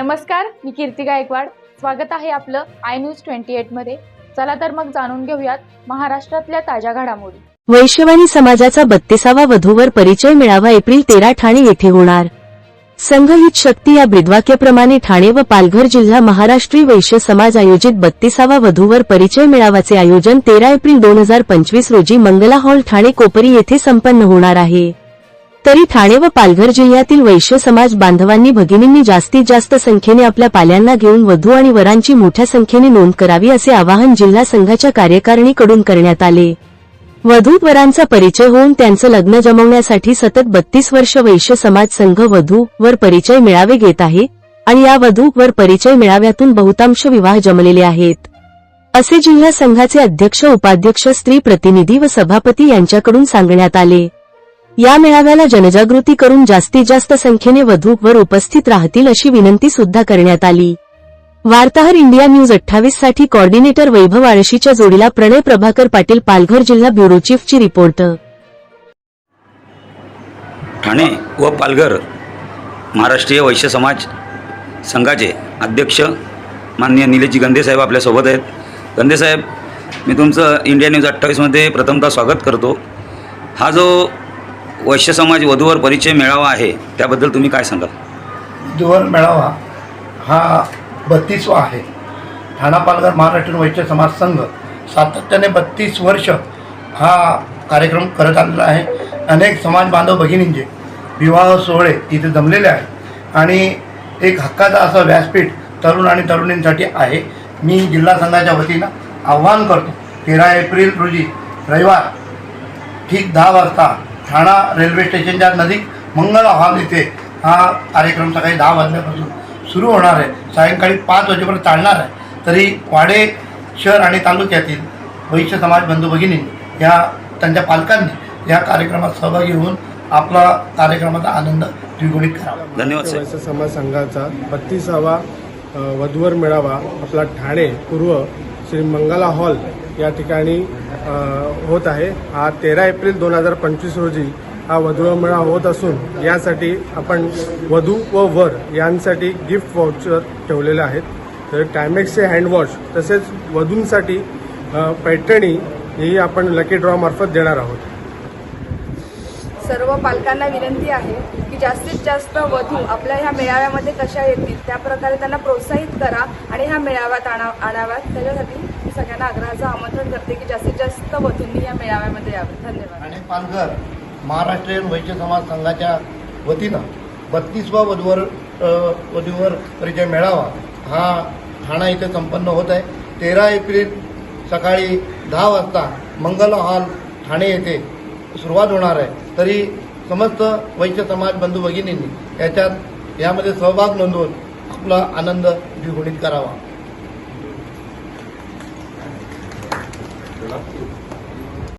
नमस्कार मी कीर्ती गायकवाड. स्वागत आहे आपलं आय न्यूज ट्वेंटी एटमध्ये. चला तर मग जाणून घेऊयात महाराष्ट्रातल्या ताज्या घडामोडी. वैश्यवाणी समाजाचा बत्तीसावा वधूवर परिचय मेळावा एप्रिल तेरा ठाणे येथे होणार. संघहित शक्ती या ब्रीदवाक्याप्रमाणे ठाणे व पालघर जिल्हा महाराष्ट्री वैश्य समाज आयोजित बत्तीसावा वधूवर परिचय मेळाव्याचे आयोजन तेरा एप्रिल दोन हजार पंचवीस रोजी मंगला हॉल ठाणे कोपरी येथे संपन्न होणार आहे. तरी ठाणे व पालघर जिल्ह्यातील वैश्य समाज बांधवांनी भगिनींनी जास्तीत जास्त संख्येने आपल्या पाल्यांना घेऊन वधू आणि वरांची मोठ्या संख्येने नोंद करावी असे आवाहन जिल्हा संघाच्या कार्यकारिणीकडून करण्यात आले. वधू वरांचा परिचय होऊन त्यांचं लग्न जमवण्यासाठी सतत बत्तीस वर्ष वैश्य समाज संघ वधू वर परिचय मेळावे घेत आहे आणि या वधू वर परिचय मेळाव्यातून बहुतांश विवाह जमलेले आहेत. असे जिल्हा संघाचे अध्यक्ष उपाध्यक्ष स्त्री प्रतिनिधी व सभापती यांच्याकडून सांगण्यात आले. या मेळाव्याला जनजागृती करून जास्तीत जास्त संख्येने वधू वर उपस्थित राहतील अशी विनंती सुद्धा करण्यात आली. वार्ताहर इंडिया न्यूज अठ्ठावीससाठी कॉर्डिनेटर वैभव आळशीच्या जोडीला प्रणय प्रभाकर पाटील पालघर जिल्हा ब्युरो चीफची रिपोर्ट. ठाणे व पालघर महाराष्ट्रीय वैश्य समाज संघाचे अध्यक्ष माननीय निलेशजी गंदेसाहेब आपल्यासोबत आहेत. गंदेसाहेब मी तुमचं इंडिया न्यूज अठ्ठावीसमध्ये प्रथमतः स्वागत करतो. हा जो वैश्य समाज वधूवर परिचय मेळावा आहे त्याबद्दल तुम्ही काय सांगाल? वधूवर मेळावा हा बत्तीसवा आहे. ठाणा पालघर महाराष्ट्र वैश्य समाज संघ सातत्याने बत्तीस वर्ष हा कार्यक्रम करत आलेला आहे. अनेक समाज बांधव भगिनींचे विवाह सोहळे इथे जमलेले आहेत. आणि एक हक्काचा असं व्यासपीठ तरुण आणि तरुणींसाठी आहे. मी जिल्हा संघाच्या वतीनं आव्हान करतो तेरा एप्रिल रोजी रविवार ठीक दहा वाजता ठाणा रेल्वे स्टेशनच्या नजीक मंगल हॉल इथे हा कार्यक्रम सकाळी दहा वाजल्यापासून सुरू होणार आहे. सायंकाळी पाच वाजेपर्यंत चालणार आहे. तरी वाडे शहर आणि तालुक्यातील वैश्य समाज बंधू भगिनींनी या त्यांच्या पालकांनी या कार्यक्रमात सहभागी होऊन आपला कार्यक्रमाचा आनंद द्विगुणित करावा. धन्यवाद वैश्य समाज संघाचा बत्तीसावा वधूवर मेळावा आपला ठाणे पूर्व श्री मंगला हॉल या ठिकाणी होत आहे. हा तेरा एप्रिल दोन हजार पंचवीस रोजी हा वधूवर मेळा होत असून यासाठी आपण वधू व वर यांसाठी गिफ्ट वाउचर ठेवलेले आहेत. तर टायमेक्सचे हँडवॉश तसेच वधूंसाठी पैठणी ही आपण लकी ड्रॉ मार्फत देणार आहोत. सर्व पालकांना विनंती आहे की जास्तीत जास्त वधू आपल्या ह्या मेळाव्यामध्ये कशा येतील त्या प्रकारे त्यांना प्रोत्साहित करा आणि ह्या मेळाव्यात आणा आणाव्यात. त्याच्यासाठी सगळ्यांना आग्रहाचं आमंत्रण करते की जास्तीत जास्त वधूंनी या मेळाव्यामध्ये यावे. धन्यवाद. आणि पालघर महाराष्ट्रीयन वैश्य समाज संघाच्या वतीनं बत्तीसवा वधूवर वधूवर परिचय मेळावा हा ठाणा इथे संपन्न होत आहे. तेरा एप्रिल सकाळी दहा वाजता मंगल हॉल ठाणे येथे सुरुवात होणार आहे. तरी समस्त वैश्य समाज बंधू भगिनींनी याच्यात यामध्ये सहभाग नोंदवून आपला आनंद द्विगुणित करावा. よなっていう。